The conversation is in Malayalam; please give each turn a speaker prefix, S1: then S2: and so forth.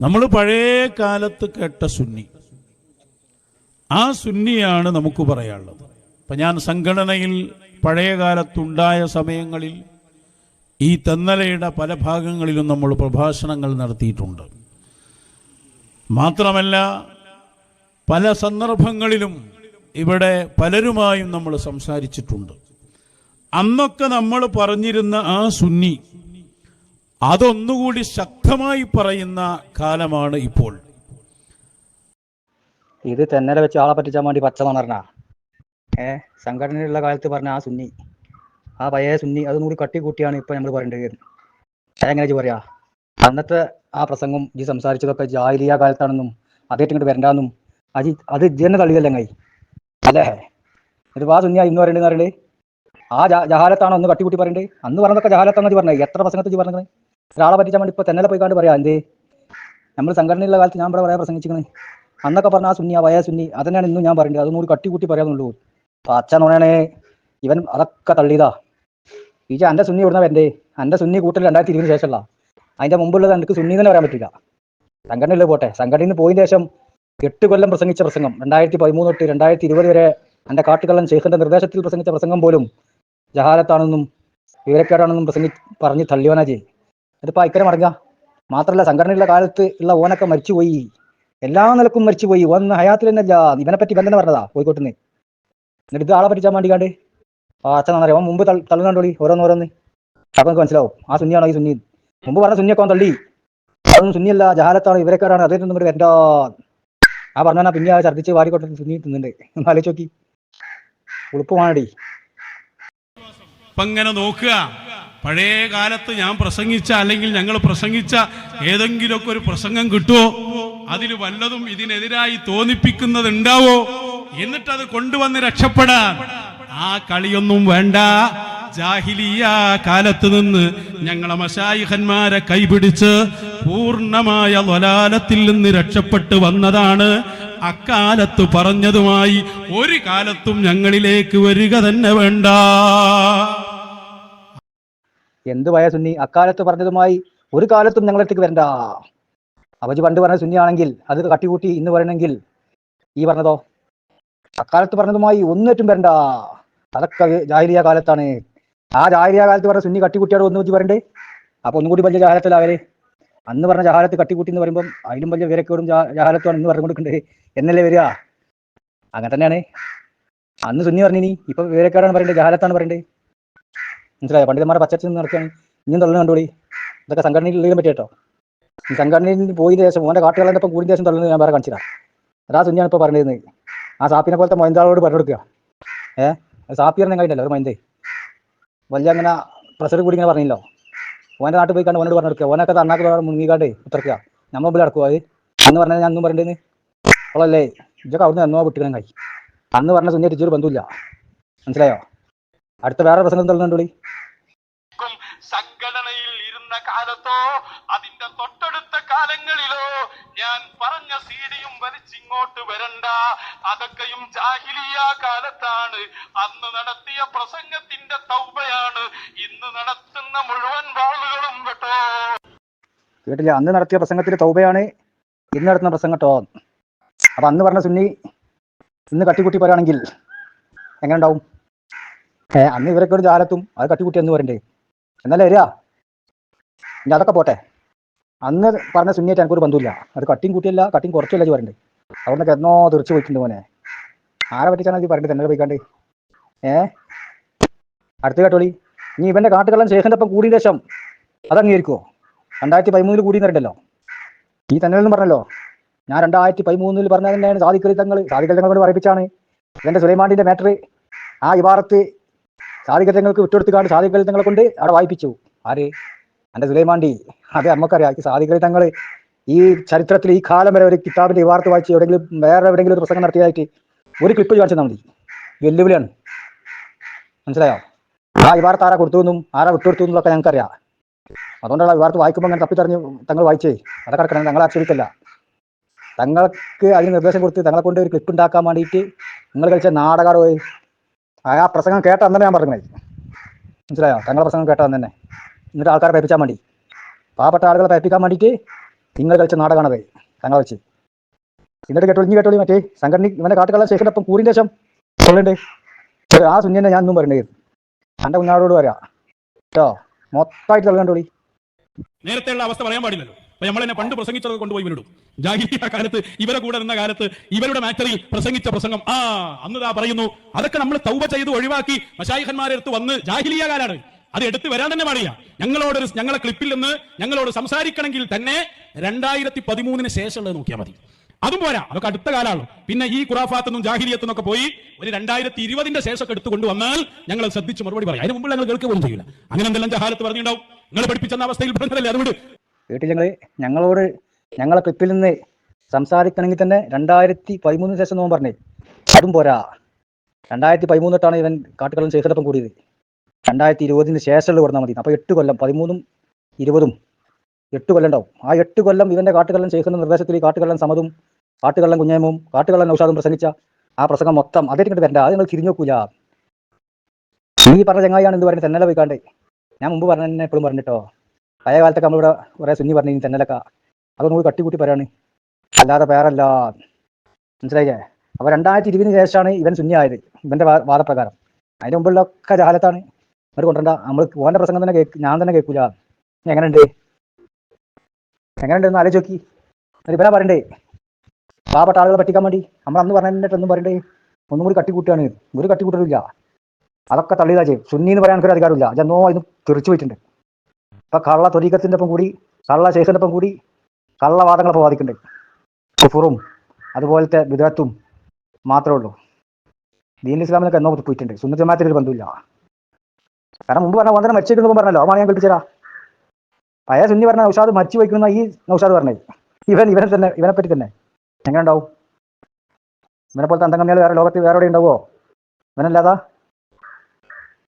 S1: നമ്മൾ പഴയ കാലത്ത് കേട്ട സുന്നി. ആ സുന്നിയാണ് നമുക്ക് പറയാനുള്ളത്. അപ്പം ഞാൻ സംഘടനയിൽ പഴയ കാലത്തുണ്ടായ സമയങ്ങളിൽ ഈ തെന്നലയുടെ പല ഭാഗങ്ങളിലും നമ്മൾ പ്രഭാഷണങ്ങൾ നടത്തിയിട്ടുണ്ട്. മാത്രമല്ല പല സന്ദർഭങ്ങളിലും ഇവിടെ പലരുമായും നമ്മൾ സംസാരിച്ചിട്ടുണ്ട്. അന്നൊക്കെ നമ്മൾ പറഞ്ഞിരുന്ന ആ സുന്നി അതൊന്നുകൂടി ശക്തമായി പറയുന്ന കാലമാണ് ഇപ്പോൾ.
S2: ഇത് തെന്നല വെച്ച് ആളെ പറ്റിച്ചാൽ വേണ്ടി പച്ച പറഞ്ഞ ഏ സംഘടനയുള്ള കാലത്ത് പറഞ്ഞ ആ സുന്നി ആ പഴയ സുന്നി അതും കൂടി കട്ടി കൂട്ടിയാണ് ഇപ്പൊ നമ്മൾ പറയേണ്ടത്. ഇജ്ജ് പറയാ? അന്നത്തെ ആ പ്രസംഗം ഈ സംസാരിച്ചതൊക്കെ ജാഹിലിയ കാലത്താണെന്നും അതേറ്റ് ഇങ്ങോട്ട് വരണ്ടാന്നും അജി അത് ഇജ് തന്നെ തള്ളിയല്ലേ അല്ലേ? ഒരു വാ സുന്നിയ ഇന്ന് പറയണ്ടെന്ന് പറയണ്ടേ ആ ജഹാലത്താണോ ഒന്ന് കട്ടിക്കൂട്ടി പറയണ്ടേ? അന്ന് പറഞ്ഞതൊക്കെ ജഹാലത്താണെന്ന് പറഞ്ഞത്. എത്ര പ്രസംഗത്തിൽ പറഞ്ഞത്? ഒരാളെ പറ്റിച്ചാൽ വേണ്ടി ഇപ്പൊ തന്നെ പോയി പറയാ എന്തേ? നമ്മൾ സംഘടനയുള്ള കാലത്ത് ഞാൻ ഇവിടെ പറയാ പ്രസംഗിച്ചിരിക്കണേ. അന്നൊക്കെ പറഞ്ഞ ആ സുന്നി ആ വയ സുന്നി അതന്നെയാണ് ഇന്നും ഞാൻ പറയേണ്ടത് അതൊന്നും കൂടി കട്ടി കൂട്ടി പറയാന്നുള്ളൂ. അപ്പൊ അച്ഛൻ നോണേ ഇവൻ അതൊക്കെ തള്ളിയതാ. ഈച്ച എന്റെ സുന്നി ഇവിടുന്ന വരണ്ടേ? എന്റെ സുന്നി കൂട്ടൽ രണ്ടായിരത്തി ഇരുപതിന് ശേഷമല്ല. അതിന്റെ മുമ്പുള്ളത് എനിക്ക് സുന്നി തന്നെ പറയാൻ പറ്റില്ല. സംഘടനയിൽ പോട്ടെ. സംഘടനയിൽ നിന്ന് പോയതിന് ശേഷം എട്ട് കൊല്ലം പ്രസംഗിച്ച പ്രസംഗം. രണ്ടായിരത്തി പതിമൂന്ന് തൊട്ട് രണ്ടായിരത്തി ഇരുപത് വരെ എന്റെ കാട്ടുകള്ളൻ ഷെയ്ഖിന്റെ നിർദ്ദേശത്തിൽ പ്രസംഗിച്ച പ്രസംഗം പോലും ജഹാലത്താണെന്നും വിവരക്കേടാണെന്നും പ്രസംഗി പറഞ്ഞ് തള്ളിയോനാ ചെയ്യും അതിപ്പോ ഇക്കരെ മടങ്ങുക മാത്രല്ല സംഘടനയുള്ള കാലത്ത് ഉള്ള ഓനൊക്കെ മരിച്ചുപോയി. എല്ലാ നിലക്കും മരിച്ചുപോയി. ഒന്ന് ഹയാത്തിൽ തന്നെ ഇവനെ പറ്റി ബന്ധന പറഞ്ഞതാ കോഴിക്കോട്ടിന് എന്നിട്ട് ഇത് ആളെ പറ്റിച്ചാൻ വേണ്ടിക്കാണ്ട് ആ അച്ഛൻ നന്നറിയാം അവൻ മുമ്പ് തൾ- ഓരോന്ന് ഓരോന്ന് അപ്പൊ മനസ്സിലാവും. ആ സുന്നിയാണോ ഈ സുന്നി മുമ്പ് പറഞ്ഞ സുന്നിയൊക്കെ തള്ളി. അതൊന്നും സുന്നിയല്ല. ജഹാലത്താണ് ഇവരെക്കാരാണ്. അതേറ്റൊന്നും ഇവിടെ വരണ്ട. ആ പറഞ്ഞാ പിന്നെ ആ ഛർദ്ദിച്ച് വാരിക്കൊട്ട് സുന്നി തിന്നുന്നുണ്ട്. ഒന്ന് ആലോചിച്ച് നോക്കി. ഉളുപ്പമാണടി
S1: ഇപ്പൊ ഇങ്ങനെ നോക്കുക. പഴയ കാലത്ത് ഞാൻ പ്രസംഗിച്ച അല്ലെങ്കിൽ ഞങ്ങൾ പ്രസംഗിച്ച ഏതെങ്കിലുമൊക്കെ ഒരു പ്രസംഗം കിട്ടുമോ അതിൽ വല്ലതും ഇതിനെതിരായി തോന്നിപ്പിക്കുന്നത് ഉണ്ടാവോ എന്നിട്ട് അത് കൊണ്ടുവന്ന് രക്ഷപ്പെടാൻ. ആ കളിയൊന്നും വേണ്ട. ജാഹിലിയ കാലത്ത് നിന്ന് ഞങ്ങളെ മഷായിഹന്മാരെ കൈപിടിച്ച് പൂർണമായ ലൊലാലത്തിൽ നിന്ന് രക്ഷപ്പെട്ട് വന്നതാണ് അക്കാലത്ത് പറഞ്ഞതുമായി ഒരു കാലത്തും ഞങ്ങളിലേക്ക് വരിക തന്നെ വേണ്ട.
S2: എന്ത് വയ സുന്നി? അക്കാലത്ത് പറഞ്ഞതുമായി ഒരു കാലത്തും ഞങ്ങളടുത്തേക്ക് വരണ്ട. അവജ് പണ്ട് പറഞ്ഞ സുന്നിയാണെങ്കിൽ അത് കട്ടികൂട്ടി ഇന്ന് പറയണമെങ്കിൽ ഈ പറഞ്ഞതോ? അക്കാലത്ത് പറഞ്ഞതുമായി ഒന്നേറ്റും വരണ്ട. അതൊക്കെ ജാഹിരിയ കാലത്താണ്. ആ ജാഹിരിയ കാലത്ത് പറഞ്ഞ സുന്നി കട്ടിക്കുട്ടിയോട് ഒന്ന് വെച്ച് പറയണ്ടേ? അപ്പൊ ഒന്നും കൂടി വലിയ ജാഹലത്തില്ല അവർ അന്ന് പറഞ്ഞ ജഹാലത്ത് കട്ടിക്കൂട്ടി എന്ന് പറയുമ്പോൾ അതിലും വലിയ വിവരക്കോടും ജഹാലത്തുമാണ് ഇന്ന് പറഞ്ഞു കൊടുക്കണ്ടേ എന്നല്ലേ വരിക? അങ്ങനെ തന്നെയാണ്. അന്ന് സുന്നി പറഞ്ഞിനി ഇപ്പൊ വിവരക്കേടാണ് പറയണ്ടേ ജഹാലത്താണ് പറയണ്ടേ? മനസ്സിലായോ? പണ്ഡിതന്മാരെ പച്ചച്ചു നടക്കുകയാണ് ഇനിയും തള്ളുന്ന കണ്ടോളി ഇതൊക്കെ സംഘടനയിൽ ഉള്ളിലും പറ്റി കേട്ടോ. സംഘടനയിൽ പോയി ശേഷം ഓന്റെ കാട്ടുകളുടെ ഒപ്പം കൂടിയ ദേശം തള്ളുന്നത് ഞാൻ വേറെ കാണിച്ചതാ അതാ സുഞ്ഞാണ് ഇപ്പോൾ പറഞ്ഞിരുന്നത്. ആ സാപ്പിനെ പോലത്തെ മൊയന്താളോട് പറഞ്ഞെടുക്കുക ഏഹ് അത് സാപ്പി പറഞ്ഞ കഴിഞ്ഞല്ലോ ഒരു മൊയന്തേ. വലിയ അങ്ങനെ പ്രഷർ കൂടി ഇങ്ങനെ പറഞ്ഞില്ലോ. ഓന്റെ നാട്ടിൽ പോയി കണ്ട് ഓനോട് പറഞ്ഞെടുക്കുക ഓനൊക്കെ തണ്ണാക്ക് മുങ്ങിക്കാണ്ട് ഉത്തർക്കുക നമ്മൾ മുമ്പിൽ അടക്കുക അത്? അന്ന് പറഞ്ഞാൽ ഞാൻ ഒന്നും പറയണ്ടേന്ന് അവളല്ലേ? ഇതൊക്കെ അവിടുന്ന് എന്നോ വിട്ടിക്കണം കഴി അന്ന് പറഞ്ഞ സുഞ്ഞ ടീച്ചർ ബന്ധമില്ല മനസ്സിലായോ? അടുത്ത വേറെ പ്രശ്നം തള്ളുന്നുണ്ടോളി
S3: വിളി സംഘടനയിൽ ഇരുന്ന കാലത്തോ അതിന്റെ തൊട്ടടുത്ത കാലങ്ങളിലോ ഞാൻ പറഞ്ഞ സീഡിയും വലിച്ചിങ്ങോട്ട് വരണ്ട. അതൊക്കെയും ജാഹിലിയ കാലത്താണ്. അന്ന് നടത്തിയ പ്രസംഗത്തിന്റെ തൗബയാണ്. ഇന്ന് നടത്തുന്ന മുഴുവൻ വാളുകളും കേട്ടോ.
S2: കേട്ടില്ല. അന്ന് നടത്തിയ പ്രസംഗത്തിന്റെ തൗബയാണ് ഇന്ന് നടത്തുന്ന പ്രസംഗം കേട്ടോ. അപ്പൊ അന്ന് പറഞ്ഞ സുന്നി ഇന്ന് കട്ടിക്കുട്ടി പറയുകയാണെങ്കിൽ എങ്ങനെ ഉണ്ടാവും? അന്ന് ഇവരൊക്കെ ഒരു ജാലത്തും അത് കട്ടിക്കുട്ടി എന്ന് പറയണ്ടേ എന്നാലേ വരിക. ഇനി അതൊക്കെ പോട്ടെ. അന്ന് പറഞ്ഞ സുന്നിയായിട്ട് എനിക്കൊരു ബന്ധമില്ല അത് കട്ടിയും കൂട്ടിയല്ല കട്ടിയും കുറച്ചല്ല ഇത് പറയണ്ടേ? അവിടുന്ന് എന്നോ തീർച്ചു പോയിട്ടുണ്ട് മോനെ. ആരെ പറ്റിച്ചാണ് ഇത് പറയണ്ടത് തന്നെ പോയിക്കാണ്ട്. ഏ? അടുത്ത കേട്ടോളി. ഇനി ഇവന്റെ കാട്ടുകളും ശേഖന്റെ ഒപ്പം കൂടിയ ശേഷം അത് അംഗീകരിക്കുമോ രണ്ടായിരത്തി പതിമൂന്നിൽ കൂടി നിരണ്ടല്ലോ ഈ തന്നെ പറഞ്ഞല്ലോ. ഞാൻ രണ്ടായിരത്തി പതിമൂന്നിൽ പറഞ്ഞത് തന്നെയാണ് സാധിക്കൽ തങ്ങൾ സാധിക്കൽ തങ്ങൾ പറയിപ്പിച്ചാണ്. ഇതെന്റെ സുലൈമാണ്ടിന്റെ മാറ്റർ ആ ഇവാറത്ത് സാധിക്കൽ തങ്ങൾക്ക് വിട്ടുകൊടുത്തുകാണ്ട് സാധിക്കൽ തങ്ങളെ കൊണ്ട് അവിടെ വായിപ്പിച്ചു. ആര്? എന്റെ സുലൈമാണ്ടി അത് നമുക്കറിയാം. ഈ സാധിക്കൽ തങ്ങൾ ഈ ചരിത്രത്തിൽ ഈ കാലം വരെ ഒരു കിതാബിന്റെ വാർത്ത വായിച്ച് എവിടെയെങ്കിലും വേറെ എവിടെയെങ്കിലും ഒരു പ്രസംഗം നടത്തിയതായിട്ട് ഒരു ക്ലിപ്പ് കാണിച്ചു മതി. വെല്ലുവിളിയാണ്. മനസ്സിലായോ? ആ ഇവാർത്ത് ആരാ കൊടുത്തു എന്നും ആരാ വിട്ടുകൊടുത്തു എന്നൊക്കെ ഞങ്ങൾക്കറിയാം. അതുകൊണ്ടാണ് വിവാർത്ത് വായിക്കുമ്പോൾ അങ്ങനെ തപ്പിത്തറിഞ്ഞ് തങ്ങൾ വായിച്ചേ. അതൊക്കെ കിടക്കണം തങ്ങളെ ആക്ഷേപിക്കല്ല. തങ്ങൾക്ക് അതിന് നിർദ്ദേശം കൊടുത്ത് തങ്ങളെ കൊണ്ട് ഒരു ക്ലിപ്പ് ഉണ്ടാക്കാൻ വേണ്ടിയിട്ട് നിങ്ങൾ കളിച്ച പോയി ആ പ്രസംഗം കേട്ട അന്നെ ഞാൻ പറഞ്ഞത് മനസ്സിലായോ? തങ്ങളെ പ്രസംഗം കേട്ട തന്നെ എന്നിട്ട് ആൾക്കാരെ പേപ്പിച്ചാൻ വേണ്ടി. പാവപ്പെട്ട ആളുകളെ പേപ്പിക്കാൻ വേണ്ടിയിട്ട് നിങ്ങൾ കളിച്ച നാടകമാണത് തങ്ങളെ വെച്ച്. എന്നിട്ട് കേട്ടോളി ഇനി കേട്ടോളി മറ്റേ സംഘടന ഇവന്റെ കാട്ടുകളെ ശേഷം ഒപ്പം കൂടിന്റെ ശേഷം ആ സുന്യനെ ഞാൻ ഒന്നും പറയണ്ടേ. തന്റെ കുഞ്ഞാടോട് പറയാ. കേട്ടോ? മൊത്തമായിട്ട് തള്ളണ്ടോളി
S4: നേരത്തെയുള്ള അവസ്ഥ പറയാൻ പാടില്ലല്ലോ. നമ്മൾ തന്നെ പണ്ട് പ്രസംഗിച്ചത് കൊണ്ടുപോയി ഇവരിടും ജാഹിലിയ കാലത്ത് ഇവരെ കൂടെ നിന്ന കാലത്ത് ഇവരുടെ മാറ്ററിൽ പ്രസംഗിച്ച പ്രസംഗം. ആ അന്ന് പറയുന്നു അതൊക്കെ നമ്മൾ തൗബ ചെയ്ത് ഒഴിവാക്കി മഷായിഖന്മാരെ അടുത്ത് വന്ന് ജാഹിലിയ കാലാണ്. അത് എടുത്തു വരാൻ തന്നെ പാടില്ല. ഞങ്ങളോട് ഞങ്ങളെ ക്ലിപ്പിൽ നിന്ന് ഞങ്ങളോട് സംസാരിക്കണമെങ്കിൽ തന്നെ രണ്ടായിരത്തി പതിമൂന്നിന് ശേഷമുള്ളത് നോക്കിയാൽ മതി. അതും പോരാ. അതൊക്കെ അടുത്ത കാലമാണ്. പിന്നെ ഈ ഖുറാഫാത്തെന്നും ഒക്കെ പോയി ഒരു രണ്ടായിരത്തി ഇരുപതിന്റെ ശേഷമൊക്കെ എടുത്തു കൊണ്ടുവന്നാൽ ഞങ്ങൾ ശ്രദ്ധിച്ച് മറുപടി പറയാം. അതിന് മുമ്പ് ഞങ്ങൾ കേൾക്കുക ചെയ്യില്ല അങ്ങനെ എന്തെല്ലാം ജഹാലത്ത് പറഞ്ഞിട്ടുണ്ടാവും? നിങ്ങൾ പഠിപ്പിച്ചെന്ന അവസ്ഥയിൽ പറഞ്ഞതല്ലേ? അതുകൊണ്ട്
S2: വീട്ടിൽ ഞങ്ങൾ ഞങ്ങളോട് ഞങ്ങളെ ക്ലിപ്പിൽ നിന്ന് സംസാരിക്കണമെങ്കിൽ തന്നെ രണ്ടായിരത്തി പതിമൂന്നിന് ശേഷം നോൻ പറഞ്ഞേ. അതും പോരാ. രണ്ടായിരത്തി പതിമൂന്നിട്ടാണ് ഇവൻ കാട്ടുകള്ളം ശേഖരപ്പം കൂടിയത്. രണ്ടായിരത്തി ഇരുപതിന് ശേഷമുള്ള കൊടുത്താൽ മതി. അപ്പോൾ എട്ട് കൊല്ലം പതിമൂന്നും ഇരുപതും എട്ട് കൊല്ലം ഉണ്ടാവും. ആ എട്ട് കൊല്ലം ഇവന്റെ കാട്ടുകള്ളം ശേഖരണ നിർദ്ദേശത്തിൽ കാട്ടുകള്ളം സമതും കാട്ടുകള്ളം കുഞ്ഞേമും കാട്ടുകള്ളം നൗഷാദും പ്രസംഗിച്ച ആ പ്രസംഗം മൊത്തം അതേ ഇങ്ങോട്ട് വരണ്ട. അത് നിങ്ങൾ തിരിഞ്ഞു നോക്കൂല. ഈ പറഞ്ഞ ചങ്ങായിയാണ് എന്ത് പറയുന്നത്. തെന്നല പോയിക്കാണ്ട്. ഞാൻ മുമ്പ് പറഞ്ഞ തന്നെ എപ്പോഴും പറഞ്ഞിട്ടോ. പഴയ കാലത്തൊക്കെ നമ്മളിവിടെ കുറേ സുന്നി പറഞ്ഞു തെന്നലൊക്കെ അതൊന്നും കൂടി കട്ടിക്കൂട്ടി പറയാണ്. അല്ലാതെ പേരല്ല മനസ്സിലായില്ലേ? അപ്പോൾ രണ്ടായിരത്തി ഇരുപതിന് ശേഷമാണ് ഇവൻ സുന്നി ആയത് ഇവന്റെ വാ- വാദപ്രകാരം. അതിന് മുമ്പുള്ളൊക്കെ ജാലത്താണ് അവർ കൊണ്ടുവരണ്ട. നമ്മൾ ഓന്റെ പ്രസംഗം തന്നെ കേക്ക് ഞാൻ തന്നെ കേൾക്കൂല എങ്ങനെയുണ്ട്? എങ്ങനെയുണ്ട് ആലോചിച്ച് നോക്കി. ഇവനാ പറയണ്ടേ പാവപ്പെട്ട ആളുകളെ പറ്റിക്കാൻ വേണ്ടി നമ്മൾ അന്ന് പറഞ്ഞിട്ടൊന്നും പറയണ്ടേ? ഒന്നും കൂടി കട്ടിക്കൂട്ടുകയാണ്. ഒരു കട്ടിക്കൂട്ടലില്ല അതൊക്കെ തള്ളിയതാ ചെയ്യും. സുന്നി എന്ന് പറയാൻ എനിക്കൊരു അധികാരമില്ല അതെന്നോ ഇത് തെറിച്ചു പോയിട്ടുണ്ട്. ഇപ്പൊ കള്ള തൊരീക്കത്തിന്റെ ഒപ്പം കൂടി കള്ള ശേഷന്റെ ഒപ്പം കൂടി കള്ളവാദങ്ങളൊക്കെ വാദിക്കുന്നുണ്ട് കുഫുറും അതുപോലത്തെ വിദഗ്ധത്തും മാത്രമേ ഉള്ളൂ. ദീൻ ഇസ്ലാമിലൊക്കെ എന്നോ പോയിട്ടുണ്ട്. സുന്ന ജമാത്തിൽ ഒരു ബന്ധമില്ല കാരണം മുമ്പ് പറഞ്ഞ വന്ദനം മരിച്ചേക്കുന്നു പറഞ്ഞല്ലോ. അതാണ് ഞാൻ കേൾപ്പിച്ചരാ പഴയ സുന്നി പറഞ്ഞ നൗഷാദ് മരിച്ചു വയ്ക്കുന്ന ഈ നൗഷാദ് പറഞ്ഞത്. ഇവൻ ഇവനെ തന്നെ ഇവനെ പറ്റി തന്നെ. എങ്ങനെ ഉണ്ടാവും ഇവനെ പോലത്തെ അന്തംഗമ്യാൽ വേറെ ലോകത്ത് വേറെ എവിടെ ഉണ്ടാവുമോ ഇവനല്ലാതാ?